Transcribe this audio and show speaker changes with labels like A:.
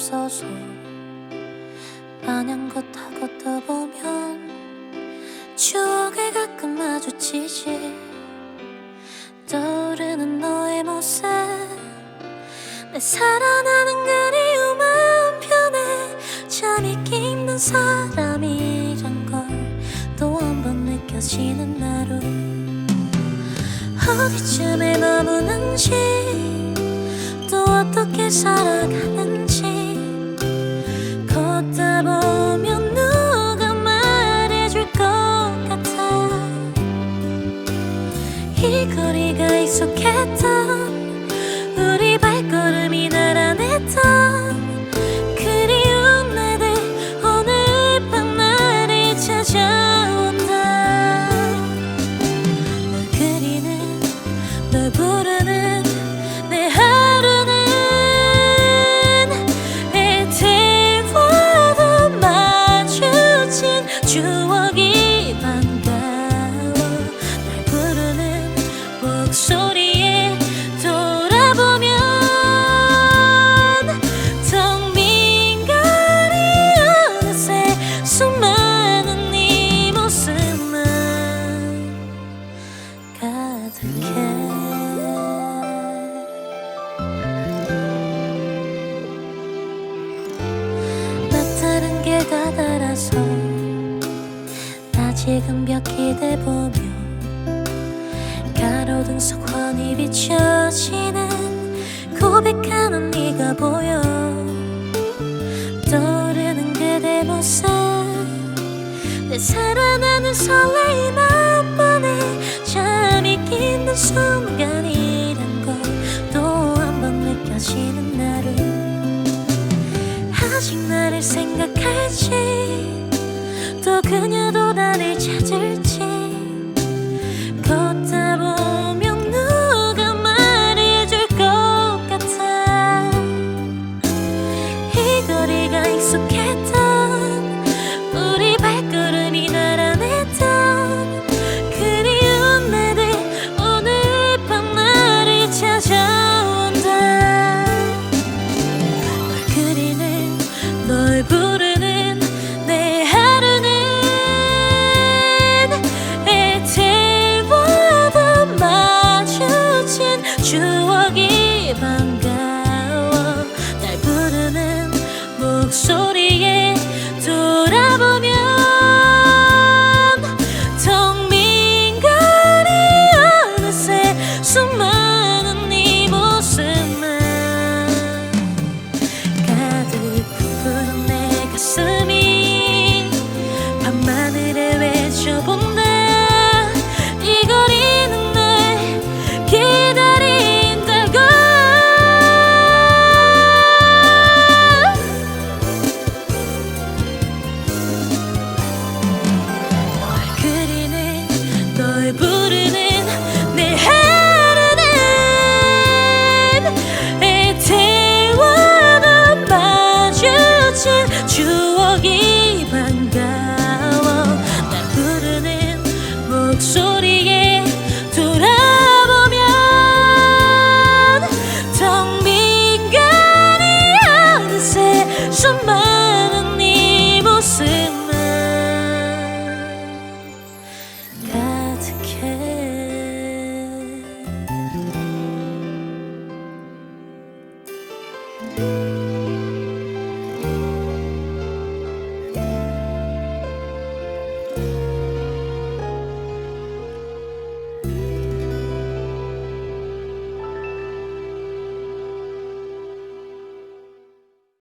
A: 없어서 마냥 걷다 걷다 보면 추억에 가끔 마주치지. 떠오르는 너의 모습 내 살아나는 그리움 한편에 참 잊기 힘든 사람이란 걸 또 한 번 느껴지는 하루. 어디쯤에 머무는지 또 어떻게 살아가는지 걷다 보면 누가 말해줄 것 같아? 이 거리가 익숙했던 가득해. 낯다른 길 가달아서 아직은 벽 기대 보며 가로등 속 환히 비춰지는 고백하는 네가 보여. 떠오르는 그대 모습 내 살아나는 설레임 한 번에 참 잊기 힘 Thank you.